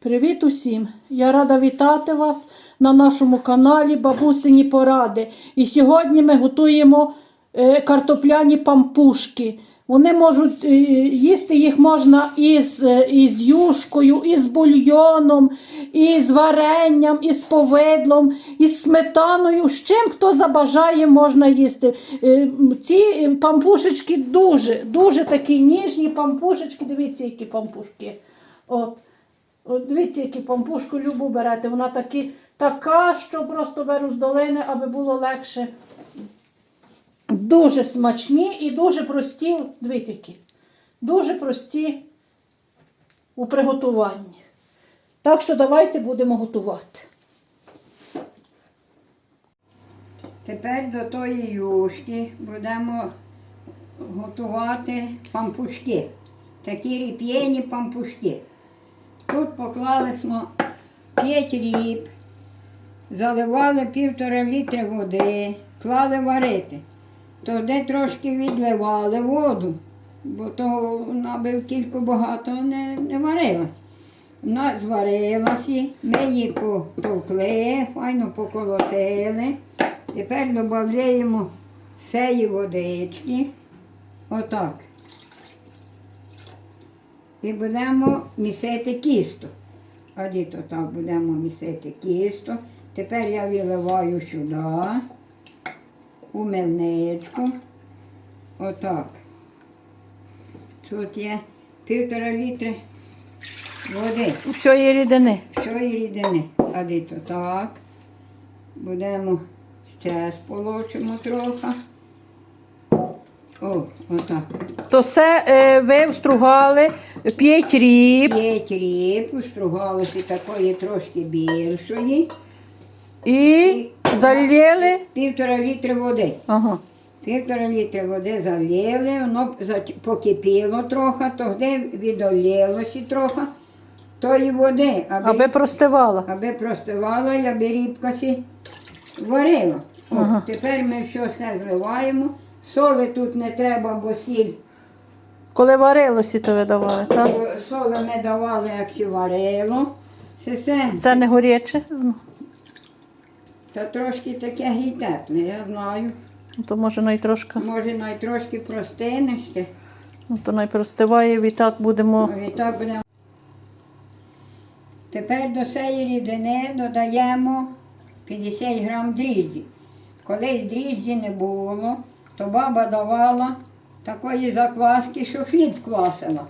Привіт усім! Я рада вітати вас на нашому каналі Бабусині Поради. І сьогодні ми готуємо е, картопляні пампушки. Вони можуть е, їсти їх можна із, е, із юшкою, із бульйоном, із варенням, із повидлом, із сметаною. З чим хто забажає, можна їсти. Ці пампушечки дуже, дуже такі ніжні пампушечки. Дивіться, які пампушки. От. Дивіться, які пампушку любу берете. Вона такі, така, що просто беру з долини, аби було легше. Дуже смачні і дуже прості, дивіться які. Дуже прості у приготуванні. Так що давайте будемо готувати. Тепер до тої юшки будемо готувати пампушки. Такі ріп'єні пампушки. Тут поклали смо 5 ріб, заливали півтора літра води, клали варити. Тоді трошки відливали воду, бо то вона би тільки багато не, не варилась. Вона зварилася, ми її потовкли, файно поколотили. Тепер додаємо сеї водички. Отак. І будемо місити кісто. А діто так будемо місити кісто. Тепер я виливаю сюди у мельничку. Отак. Тут є півтора літри води. Всьої рідини. Всьої рідини. А діто так. Будемо ще сполочимо трохи. О, отак. То все е, ви встругали 5 ріб П'ять ріб, устругалося такої трошки більшої. і залили. Півтора літри води. Ага. Півтора літри води залили, воно покипіло трохи, тоді відолілося трохи тої води, аби, Аби простивала. аби простивала, і аби рібка сі варила. Ага. Тепер ми все, все зливаємо. Соли тут не треба, бо сіль. Коли варилося, то ви давали, так? Бо Соли ми давали, як варило. Це. Це не горяче, ну, Та трошки таке гей тепле, я знаю. то може найтрошки, Може, навіть трошки простине ну, то найпростиває, відтак будемо. І так будемо. Тепер до цієї рідини додаємо 50 грам дріжджі. Колись дріжджі не було, то баба давала такої закваски, що хліб квасила.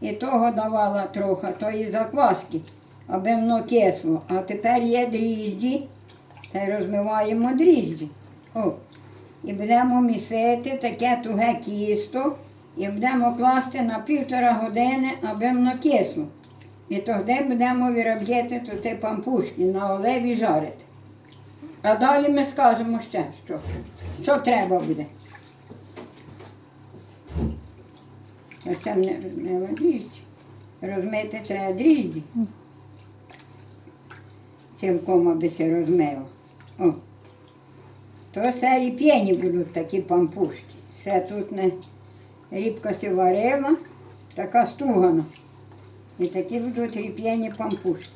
І того давала трохи тої закваски, аби воно кисло. А тепер є дріжджі, та й розмиваємо дріжджі. О. І будемо місити таке туге кісто і будемо класти на півтора години, аби воно кисло. І тоді будемо виробляти туди пампушки на олеві жарити. А далі ми скажемо ще, що, що треба буде. Оце не розмила дріжджі. Розмити треба дріжджі. Цілком аби се розмило. О. То все ріп'єні будуть такі пампушки. Все тут не рібка се варила, така стругана. І такі будуть ріп'яні пампушки.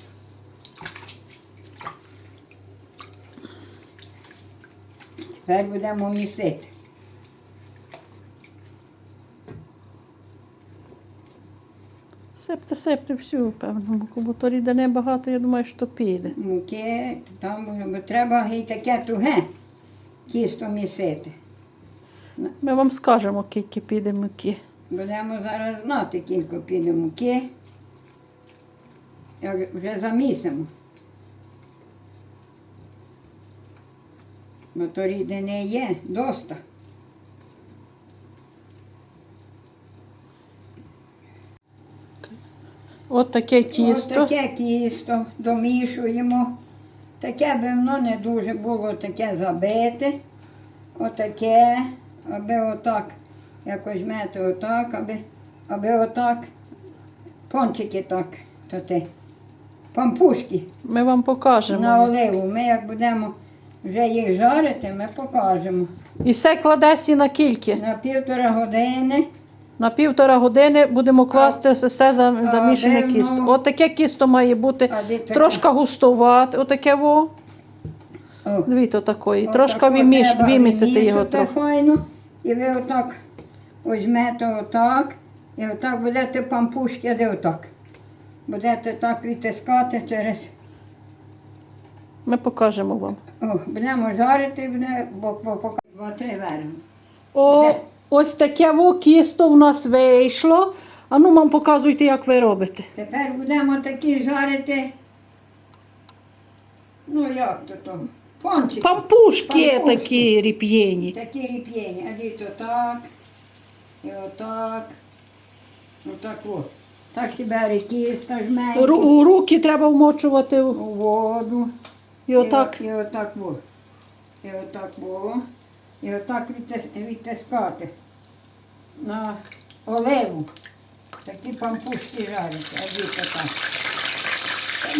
Тепер будемо місити. Сипте, сипте всю, певно, бо то рідини багато, я думаю, що піде. Муки, там може, бо треба гей таке туге тісто місити. Ми вам скажемо, скільки піде муки. Будемо зараз знати, кілько піде муки. Як вже замісимо. Бо то рідини є доста. От таке тісто. Ось таке тісто домішуємо. Таке би воно не дуже було таке забите. Отаке, аби отак, якось мете отак, аби, аби отак, пончики так, то те. Пампушки Ми вам покажемо. на оливу. Ми як будемо вже їх жарити, ми покажемо. І все кладеться на кільки. На півтора години На півтора години будемо класти все за, замішане де кісто. воно? От кісто має бути А де таке? трошки густувати. Отаке во. О. Дивіться, такої. Отако Трошки виміш, треба вимісити його вимісити трохи. файно. І ви отак візьмете отак, і отак будете пампушки, де отак. Будете так відтискати через. Ми покажемо вам. О, будемо жарити, буде, бо, бо поки два-три верно. О, Де? Ось таке во кісто в нас вийшло. А ну вам показуйте, як ви робите. Тепер будемо такі жарити. Ну як то? Пончики. Пампушки Пампушки. такі ріп'єні. Такі ріп'єні. А дід отак. І отак. Отак о. Так і бере тісто жменьки. Ру- Руки треба вмочувати у воду. і отак. І, отак во. І отак во. І отак відтис- відтискати на оливу. Такі пампушки жарять, а діти так.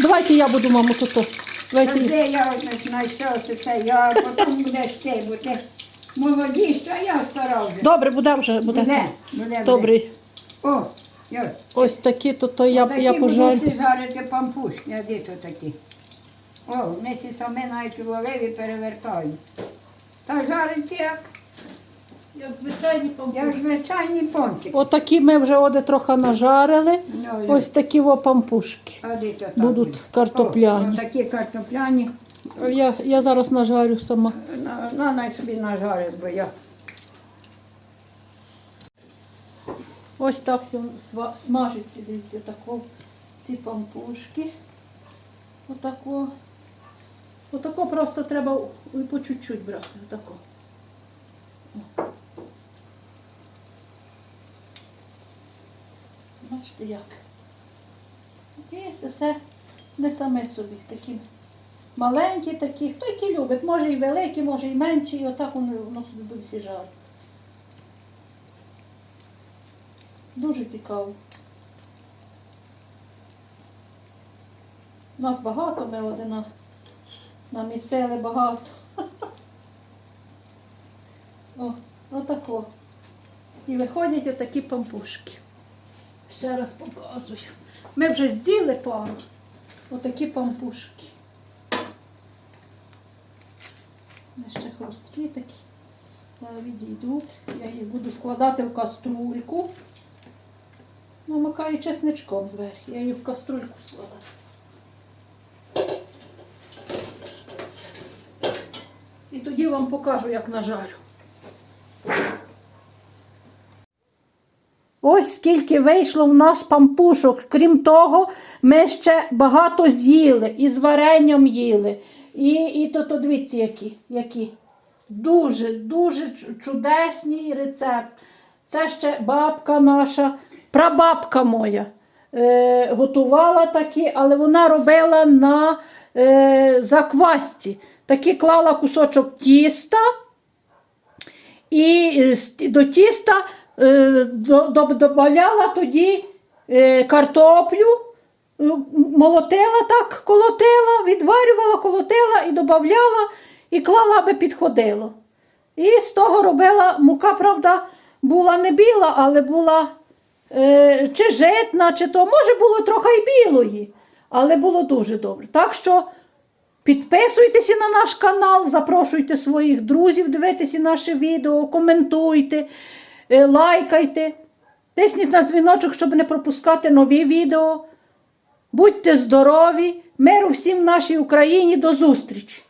Давайте я буду, мамо, тут. Давайте. де я ось знайшов це я, потім будеш ти, бо ти молодість, а я стара вже. Добре, буде вже. Буде. Буде, буде. Добре. О, йой. Ось такі, то, то я, Отакі я пожарю. будуть жарити пампушки, а де то такі? О, вони ці самі навіть у оливі перевертають. Та жарить як, Як звичайні як звичайні пончики. Отакі ми вже оде трохи нажарили. Ну, Ось такі во пампушки. де будуть картопляні. О, такі картопляні. Я, я зараз нажарю сама. На, на най собі нажарить, бо я. Ось так сва- смажиться, дивіться, тако, ці пампушки. Отако. Отако просто треба і по чуть-чуть брати. Отако. О. Бачите як. І все не саме собі такі маленькі такі. Хто які любить, може і великі, може і менші, і отак воно, воно собі буде всі жарити. Дуже цікаво. У Нас багато, ми один намісили багато. О, отако. І виходять отакі пампушки. Ще раз показую. Ми вже з'їли пару. Отакі пампушки. Вони ще хрусткі такі. Відійдуть. Я їх буду складати в каструльку. Намакаю чесничком зверху. Я її в каструльку складаю. І тоді вам покажу, як нажарю. Ось скільки вийшло в нас пампушок. Крім того, ми ще багато з'їли і з варенням їли. І, і то, дивіться, які, які. Дуже, дуже чудесний рецепт. Це ще бабка наша, прабабка моя. Е, готувала такі, але вона робила на е, заквасці. Такі клала кусочок тіста, і е, до тіста додавала тоді е, картоплю, ну, молотила так, колотила, відварювала, колотила і додавала, і клала, аби підходило. І з того робила мука, правда, була не біла, але була е, чи житна, чи то, може, було трохи й білої, але було дуже добре. Так що Підписуйтеся на наш канал, запрошуйте своїх друзів дивитися наше відео, коментуйте, е, лайкайте, тисніть на дзвіночок, щоб не пропускати нові відео. Будьте здорові, миру всім нашій Україні, до зустрічі!